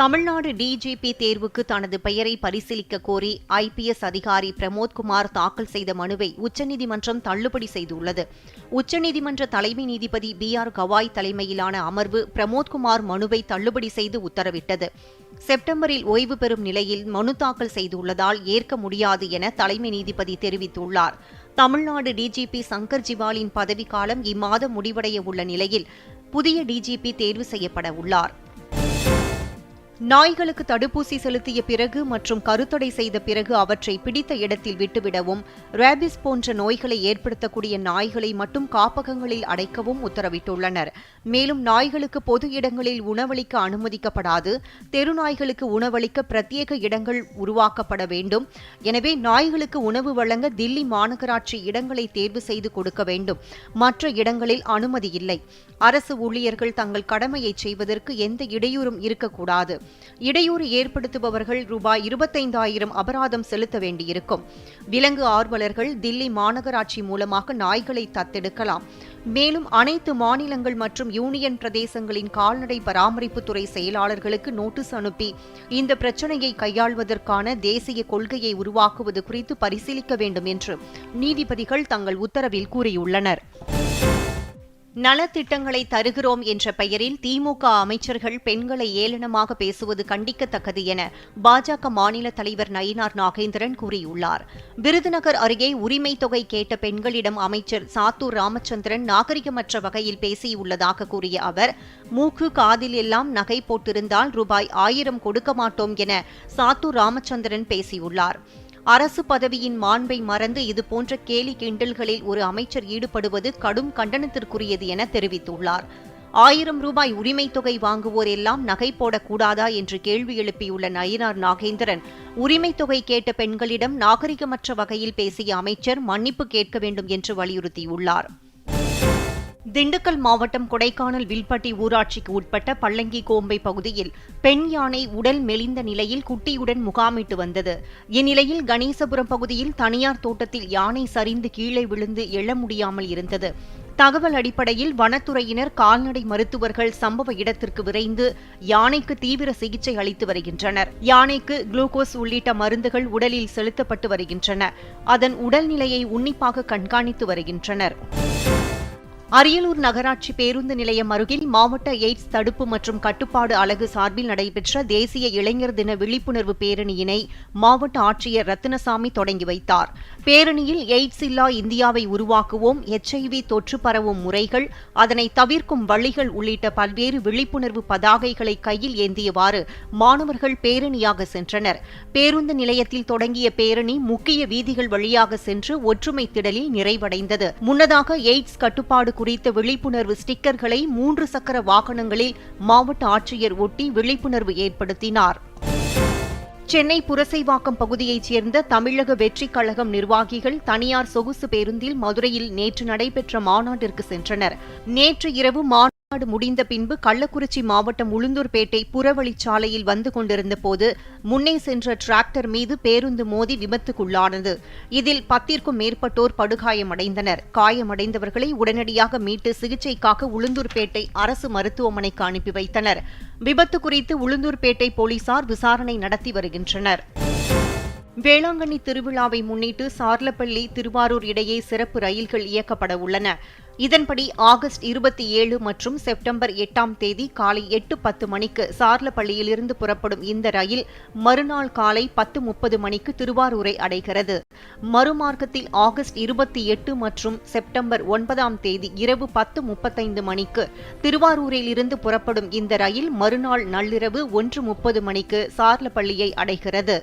Tamil Nadu DGP தேர்வுக்கு தனது பெயரை பரிசீலிக்க கோரி ஐபிஎஸ் அதிகாரி பிரமோத்குமார் தாக்கல் செய்த மனுவை உச்சநீதிமன்றம் தள்ளுபடி செய்துள்ளது. உச்சநீதிமன்ற தலைமை நீதிபதி பி ஆர் கவாய் தலைமையிலான அமர்வு பிரமோத்குமார் மனுவை தள்ளுபடி செய்து உத்தரவிட்டது. செப்டம்பரில் ஓய்வு பெறும் நிலையில் மனு தாக்கல் செய்துள்ளதால் ஏற்க முடியாது என தலைமை நீதிபதி தெரிவித்துள்ளார். தமிழ்நாடு டிஜிபி சங்கர் ஜிவாலின் பதவிக்காலம் இம்மாதம் முடிவடைய உள்ள நிலையில் புதிய டிஜிபி தேர்வு செய்யப்பட உள்ளார். நாய்களுக்கு தடுப்பூசி செலுத்திய பிறகு மற்றும் கருத்தடை செய்த பிறகு அவற்றை பிடித்த இடத்தில் விட்டுவிடவும் ரேபிஸ் போன்ற நோய்களை ஏற்படுத்தக்கூடிய நாய்களை மட்டும் காப்பகங்களில் அடைக்கவும் உத்தரவிட்டுள்ளனர். மேலும் நாய்களுக்கு பொது இடங்களில் உணவளிக்க அனுமதிக்கப்படாது தெரு நாய்களுக்கு உணவளிக்க பிரத்யேக இடங்கள் உருவாக்கப்பட வேண்டும். எனவே நாய்களுக்கு உணவு வழங்க தில்லி மாநகராட்சி இடங்களை தேர்வு செய்து கொடுக்க வேண்டும். மற்ற இடங்களில் அனுமதி இல்லை. அரசு ஊழியர்கள் தங்கள் கடமையை செய்வதற்கு எந்த இடையூறும் இருக்கக்கூடாது. இடையூறு ஏற்படுத்துபவர்கள் ரூபாய் இருபத்தைந்தாயிரம் அபராதம் செலுத்த வேண்டியிருக்கும். விலங்கு ஆர்வலர்கள் தில்லி மாநகராட்சி மூலமாக நாய்களை தத்தெடுக்கலாம். மேலும் அனைத்து மாநிலங்கள் மற்றும் யூனியன் பிரதேசங்களின் கால்நடை பராமரிப்புத்துறை செயலாளர்களுக்கு நோட்டீஸ் அனுப்பி இந்த பிரச்சினையை கையாள்வதற்கான தேசிய கொள்கையை உருவாக்குவது குறித்து பரிசீலிக்க வேண்டும் என்று நீதிபதிகள் தங்கள் உத்தரவில் கூறியுள்ளனர். நலத்திட்டங்களை தருகிறோம் என்ற பெயரில் திமுக அமைச்சர்கள் பெண்களை ஏளனமாக பேசுவது கண்டிக்கத்தக்கது என பாஜக மாநில தலைவர் நயினார் நாகேந்திரன் கூறியுள்ளார். விருதுநகர் அருகே உரிமை தொகை கேட்ட பெண்களிடம் அமைச்சர் சாத்தூர் ராமச்சந்திரன் நாகரிகமற்ற வகையில் பேசியுள்ளதாக கூறிய அவர் மூக்கு காதில் எல்லாம் நகை போட்டிருந்தால் ரூபாய் ஆயிரம் கொடுக்க மாட்டோம் என சாத்தூர் ராமச்சந்திரன் பேசியுள்ளார். அரசு பதவியின் மாண்பை மறந்து இதுபோன்ற கேலி கிண்டல்களில் ஒரு அமைச்சர் ஈடுபடுவது கடும் கண்டனத்திற்குரியது என தெரிவித்துள்ளார். ஆயிரம் ரூபாய் உரிமை தொகை வாங்குவோர் எல்லாம் நகை போடக்கூடாதா என்று கேள்வி எழுப்பியுள்ள நயினார் நாகேந்திரன் உரிமை தொகை கேட்ட பெண்களிடம் நாகரிகமற்ற வகையில் பேசிய அமைச்சர் மன்னிப்பு கேட்க வேண்டும் என்று வலியுறுத்தியுள்ளார். திண்டுக்கல் மாவட்டம் கொடைக்கானல் வில்பட்டி ஊராட்சிக்கு உட்பட்ட பள்ளங்கி கோம்பை பகுதியில் பெண் யானை உடல் மெலிந்த நிலையில் குட்டியுடன் முகாமிட்டு வந்தது. இந்நிலையில் கணேசபுரம் பகுதியில் தனியார் தோட்டத்தில் யானை சரிந்து கீழே விழுந்து எழ முடியாமல் இருந்தது. தகவல் அடிப்படையில் வனத்துறையினர் கால்நடை மருத்துவர்கள் சம்பவ இடத்திற்கு விரைந்து யானைக்கு தீவிர சிகிச்சை அளித்து வருகின்றனர். யானைக்கு குளுக்கோஸ் உள்ளிட்ட மருந்துகள் உடலில் செலுத்தப்பட்டு வருகின்றன. அதன் உடல்நிலையை உன்னிப்பாக கண்காணித்து வருகின்றனர். அரியலூர் நகராட்சி பேருந்து நிலையம் அருகில் மாவட்ட எய்ட்ஸ் தடுப்பு மற்றும் கட்டுப்பாடு அலகு சார்பில் நடைபெற்ற தேசிய இளைஞர் தின விழிப்புணர்வு பேரணியினை மாவட்ட ஆட்சியர் ரத்தினசாமி தொடங்கி வைத்தார். பேரணியில் எய்ட்ஸ் இல்லா இந்தியாவை உருவாக்குவோம் எச்ஐவி தொற்று பரவும் முறைகள் அதனை தவிர்க்கும் வழிகள் உள்ளிட்ட பல்வேறு விழிப்புணர்வு பதாகைகளை கையில் ஏந்தியவாறு மாணவர்கள் பேரணியாக சென்றனர். பேருந்து நிலையத்தில் தொடங்கிய பேரணி முக்கிய வீதிகள் வழியாக சென்று ஒற்றுமை திடலில் நிறைவடைந்தது. முன்னதாக எய்ட்ஸ் கட்டுப்பாடு குறித்த விழிப்புணர்வு ஸ்டிக்கர்களை மூன்று சக்கர வாகனங்களில் மாவட்ட ஆட்சியர் ஒட்டி விழிப்புணர்வு ஏற்படுத்தினார். சென்னை புரசைவாக்கம் பகுதியைச் சேர்ந்த தமிழக வெற்றிக் கழகம் நிர்வாகிகள் தனியார் சொகுசு பேருந்தில் மதுரையில் நேற்று நடைபெற்ற மாநாட்டிற்கு சென்றனர். நேற்று இரவு மாநாடு முடிந்த பின்பு கள்ளக்குறிச்சி மாவட்டம் உளுந்தூர்பேட்டை புறவழிச்சாலையில் வந்து கொண்டிருந்த போது முன்னே சென்ற டிராக்டர் மீது பேருந்து மோதி விபத்துக்குள்ளானது. இதில் பத்திற்கும் மேற்பட்டோர் படுகாயமடைந்தனர். காயமடைந்தவர்களை உடனடியாக மீட்டு சிகிச்சைக்காக உளுந்தூர்பேட்டை அரசு மருத்துவமனைக்கு அனுப்பி வைத்தனர். விபத்து குறித்து உளுந்தூர்பேட்டை போலீசார் விசாரணை நடத்தி வருகின்றனர். வேளாங்கண்ணி திருவிழாவை முன்னிட்டு சார்லப்பள்ளி திருவாரூர் இடையே சிறப்பு ரயில்கள் இயக்கப்பட உள்ளன. இதன்படி ஆகஸ்ட் இருபத்தி ஏழு மற்றும் செப்டம்பர் எட்டாம் தேதி காலை எட்டு பத்து மணிக்கு சார்லப்பள்ளியிலிருந்து புறப்படும் இந்த ரயில் மறுநாள் காலை பத்து முப்பது மணிக்கு திருவாரூரை அடைகிறது. மறுமார்க்கத்தில் ஆகஸ்ட் இருபத்தி எட்டு மற்றும் செப்டம்பர் ஒன்பதாம் தேதி இரவு பத்து முப்பத்தைந்து மணிக்கு திருவாரூரில் இருந்து புறப்படும் இந்த ரயில் மறுநாள் நள்ளிரவு ஒன்று முப்பது மணிக்கு சார்லப்பள்ளியை அடைகிறது.